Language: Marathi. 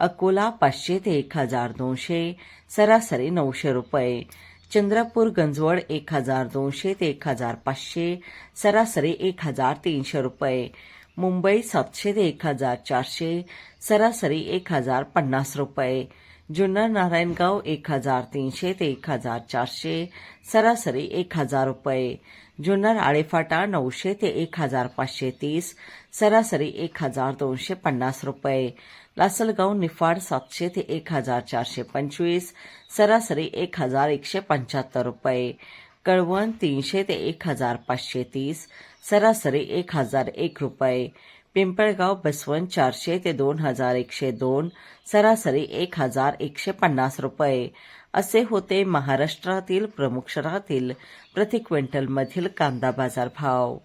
अकोला पाचशे ते एक हजार दोनशे सरासरी नऊशे रुपये. चंद्रपूर गंजवड एक हजार दोनशे ते एक हजार पाचशे सरासरी एक हजार तीनशे रुपये. मुंबई सातशे ते एक हजार चारशे सरासरी एक हजार पन्नास रुपये. जुन्नर नारायणगाव एक हजार तीनशे ते एक हजार चारशे सरासरी एक हजार रुपये. जुन्नर आळेफाटा नऊशे ते एक हजार पाचशे तीस सरासरी एक हजार दोनशे पन्नास रुपये. लासलगाव निफाड सातशे ते एक हजार चारशे पंचवीस सरासरी एक हजार एकशे पंच्याहत्तर रुपये. कळवण तीनशे ते एक हजार पाचशे तीस सरासरी एक हजार एक रुपये. पिंपळगाव बसवन चारशे ते दोन हजार एकशे दोन सरासरी एक हजार एकशे पन्नास रुपये. असे होते महाराष्ट्रातील प्रमुख शहरातील प्रति क्विंटलमधील कांदा बाजार भाव.